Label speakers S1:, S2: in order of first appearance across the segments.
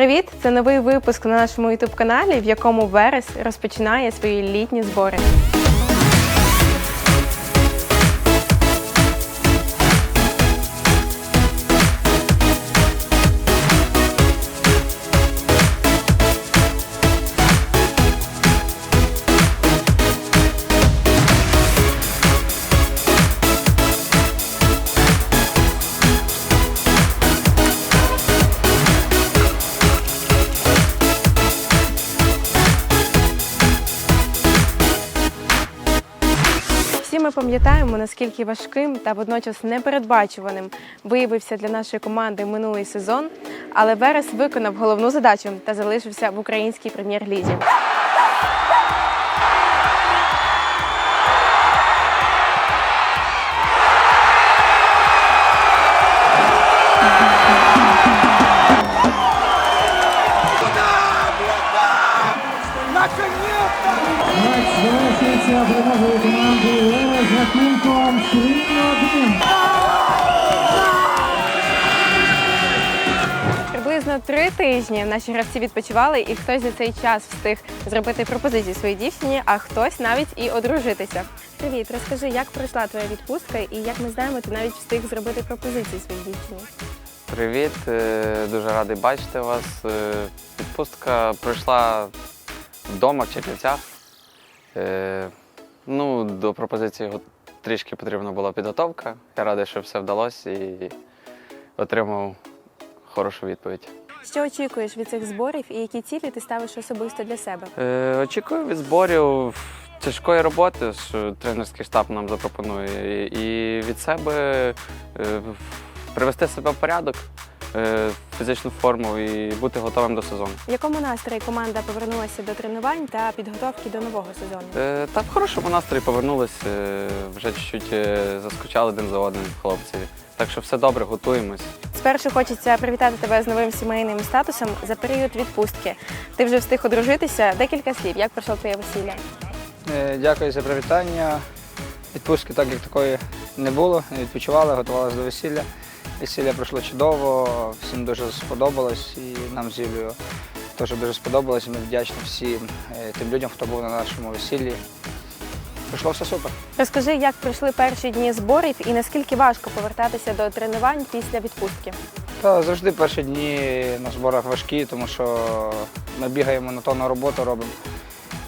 S1: Привіт! Це новий випуск на нашому youtube каналі, в якому Верес розпочинає свої літні збори. Всі ми пам'ятаємо, наскільки важким та водночас непередбачуваним виявився для нашої команди минулий сезон. Але Верес виконав головну задачу та залишився в українській прем'єр-лізі. Приблизно три тижні наші гравці відпочивали, і хтось за цей час встиг зробити пропозицію своїй дівчині, а хтось навіть і одружитися. Привіт, розкажи, як пройшла твоя відпустка, і як ми знаємо, ти навіть встиг зробити пропозицію своїй дівчині.
S2: Привіт, е, дуже радий бачити вас. Е, Відпустка пройшла вдома в Чернівцях. Е, Ну, до пропозиції трішки потрібна була підготовка. Я радий, що все вдалося і отримав хорошу відповідь.
S1: Що очікуєш від цих зборів і які цілі ти ставиш особисто для себе?
S2: Е, Очікую від зборів тяжкої роботи, що тренерський штаб нам запропонує, і від себе е, привести себе в порядок, е, фізичну форму і бути готовим до сезону.
S1: В якому настрої команда повернулася до тренувань та підготовки до нового сезону?
S2: Е, Та в хорошому настрої повернулись, е, вже чуть-чуть е, заскучали один за одним хлопці. Так що все добре, готуємось.
S1: Спершу хочеться привітати тебе з новим сімейним статусом за період відпустки. Ти вже встиг одружитися. Декілька слів. Як пройшло твоє весілля?
S3: Е, Дякую за привітання. Відпустки так як такої не було. Відпочивали, готувалися до весілля. Весілля пройшло чудово, всім дуже сподобалось і нам з Юлією теж дуже сподобалось. Ми вдячні всім е, тим людям, хто був на нашому весіллі. Пройшло все супер.
S1: Розкажи, як пройшли перші дні зборів і наскільки важко повертатися до тренувань після відпустки.
S3: Та завжди перші дні на зборах важкі, тому що ми бігаємо на тонну роботу, робимо.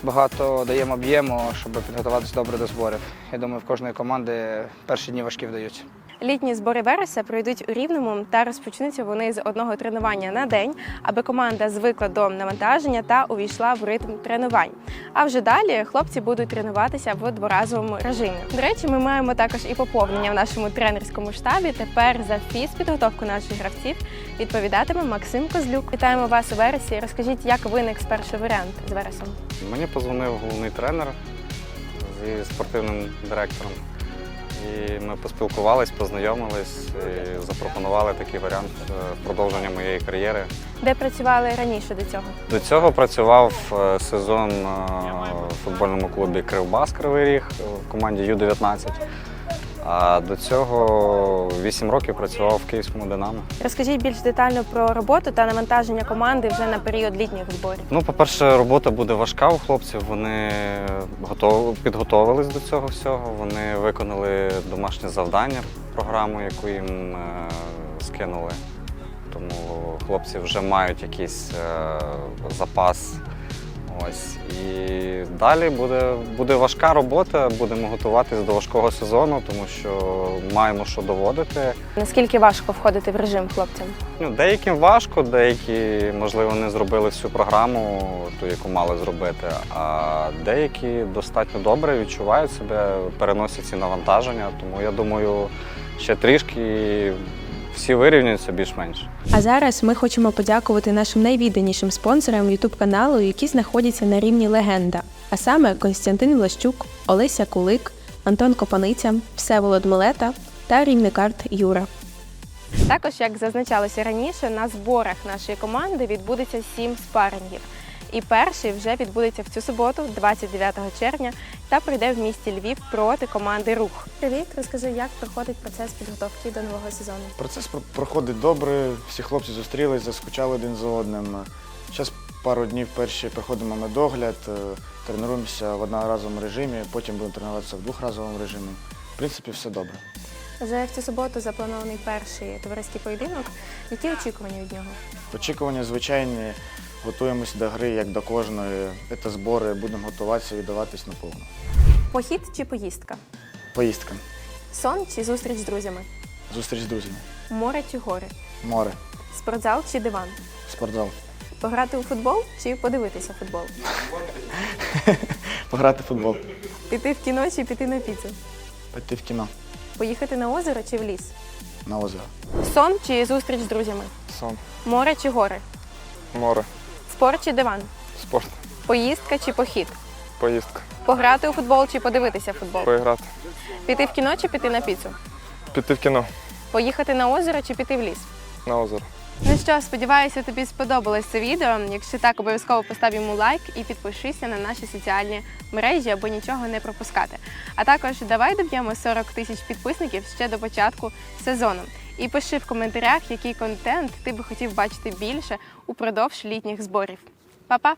S3: Багато даємо об'єму, щоб підготуватися добре до зборів. Я думаю, в кожної команди перші дні важкі вдаються.
S1: Літні збори вереса пройдуть у рівному та розпочнуться вони з одного тренування на день, аби команда звикла до навантаження та увійшла в ритм тренувань. А вже далі хлопці будуть тренуватися в дворазовому режимі. До речі, ми маємо також і поповнення в нашому тренерському штабі. Тепер за фізпідготовку наших гравців відповідатиме Максим Козлюк. Вітаємо вас у вересі. Розкажіть, як виник спершу варіант з вересом.
S2: Мені позвонив головний тренер зі спортивним директором. І ми поспілкувались, познайомились, і запропонували такий варіант е, продовження моєї кар'єри.
S1: Де працювали раніше до цього?
S2: До цього працював е, сезон е, в футбольному клубі Кривбас Кривий Ріг в команді Ю-19. А до цього 8 років працював в Київському Динамо.
S1: Розкажіть більш детально про роботу та навантаження команди вже на період літніх зборів.
S2: Ну, по-перше, робота буде важка у хлопців. Вони готов... підготовились до цього всього. Вони виконали домашнє завдання, програму, яку їм е, скинули. Тому хлопці вже мають якийсь е, запас. Ось. І далі буде, буде важка робота, будемо готуватися до важкого сезону, тому що маємо що доводити.
S1: Наскільки важко входити в режим хлопцям?
S2: Ну, деяким важко, деякі, можливо, не зробили всю програму, ту, яку мали зробити, а деякі достатньо добре відчувають себе, переносять ці навантаження. Тому я думаю, ще трішки всі вирівняються більш-менш.
S1: А зараз ми хочемо подякувати нашим найвідданішим спонсорам youtube каналу, які знаходяться на рівні легенда. А саме Константин Влащук, Олеся Кулик, Антон Копаниця, Всеволод Милета та рівникарт Юра. Також, як зазначалося раніше, на зборах нашої команди відбудеться сім спарингів. І перший вже відбудеться в цю суботу, 29 червня, та пройде в місті Львів проти команди Рух. Привіт, розкажи, як проходить процес підготовки до нового сезону.
S4: Процес проходить добре, всі хлопці зустрілись, заскучали один за одним. Зараз пару днів перші проходимо медогляд, е, тренуємося в одноразовому режимі, потім будемо тренуватися в двохразовому режимі. В принципі, все добре.
S1: Вже в цю суботу запланований перший товариський поєдинок. Які очікування від нього?
S4: Очікування звичайні, готуємося до гри, як до кожної. Це збори, будемо готуватися, віддаватись на повну.
S1: Похід чи поїздка?
S4: Поїздка,
S1: Сон чи зустріч з друзями?
S4: зустріч з друзями,
S1: Море чи гори?
S4: море,
S1: Спортзал чи диван?
S4: спортзал,
S1: Пограти у футбол чи подивитися футбол?
S4: пограти в футбол,
S1: Піти в кіно чи піти на піцу?
S4: піти в кіно,
S1: Поїхати на озеро чи в ліс?
S4: на озеро,
S1: Сон чи зустріч з друзями?
S5: Сон,
S1: Море чи гори?
S5: море,
S1: Спорт чи диван?
S5: спорт,
S1: Поїздка чи похід?
S5: поїздка,
S1: Пограти у футбол чи подивитися футбол?
S5: поіграти,
S1: Піти в кіно чи піти на піцу?
S5: піти в кіно
S1: Поїхати на озеро чи піти в ліс?
S5: на озеро.
S1: Ну що, сподіваюся, тобі сподобалось це відео. Якщо так, обов'язково постав йому лайк і підпишися на наші соціальні мережі, аби нічого не пропускати. А також давай доб'ємо 40 тисяч підписників ще до початку сезону. І пиши в коментарях, який контент ти би хотів бачити більше упродовж літніх зборів. Па-па!